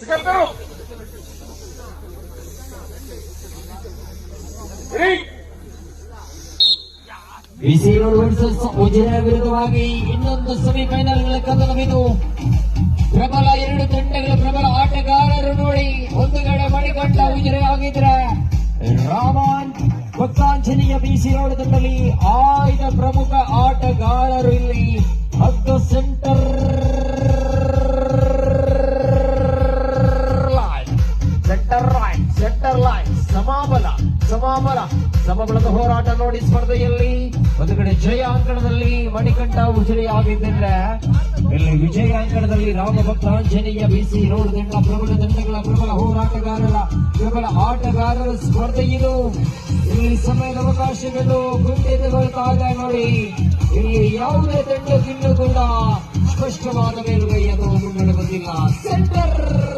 ಸಿಗಂದರು ರೀ ಬಿಸಿ ವರ್ಸಸ್ ಉಜಿರೆ ವಿರುದ್ಧವಾಗಿ ಇನ್ನೊಂದು ಸೆಮಿಫೈನಲ್ ಕದನವಿದು ಪ್ರಬಲ ಎರಡು ತಂಡಗಳ ಪ್ರಬಲ ಆಟಗಾರರು ನೋಡಿ ಒಂದು ಕಡೆ ಮಣಿಕಂಠ ಉಜಿರೆ ಆಗಿದ್ರೆ ರಾಮನ್ ಭಕ್ತಾಂಜನೇಯ ಬಿಸಿ ರೋಡ್ ತಂಡದಲ್ಲಿ ಆಯ್ದ ಪ್ರಮುಖ ಆಟಗಾರರು ಸೆಂಟರ್ ಲೈನ್ ಸೆಂಟರ್ ಲೈನ್ ಸಮಾಬಲ ಸಮಾಬಲ. ಸಮಬಲದ ಹೋರಾಟ ನೋಡಿ ಸ್ಪರ್ಧೆಯಲ್ಲಿ. ಒಂದು ಕಡೆ ಜಯ ಅಂಕಣದಲ್ಲಿ ಮಣಿಕಂಠ ಉಜಿರಿ ಆಗಿದ್ದರೆ ಇಲ್ಲಿ ವಿಜಯ ಅಂಕಣದಲ್ಲಿ ರಾಮಭಕ್ತ ಆಂಜನೇಯ ಬಿಸಿ ರೋಡ್ ದಂಡ ಪ್ರಬಲ ದಂಡಗಳ ಪ್ರಬಲ ಹೋರಾಟಗಾರರ, ಪ್ರಬಲ ಆಟಗಾರರ ಸ್ಪರ್ಧೆ ಇದು. ಇಲ್ಲಿ ಸಮಯದ ಅವಕಾಶಗಳು ಗುಂಡಿ ಇದೆ ನೋಡಿ. ಇಲ್ಲಿ ಯಾವುದೇ ದಂಡ ಕೂಡ ಸ್ಪಷ್ಟವಾದ ಮೇಲುಗೈಯನ್ನು ಮುನ್ನಡೆ ಬಂದಿಲ್ಲ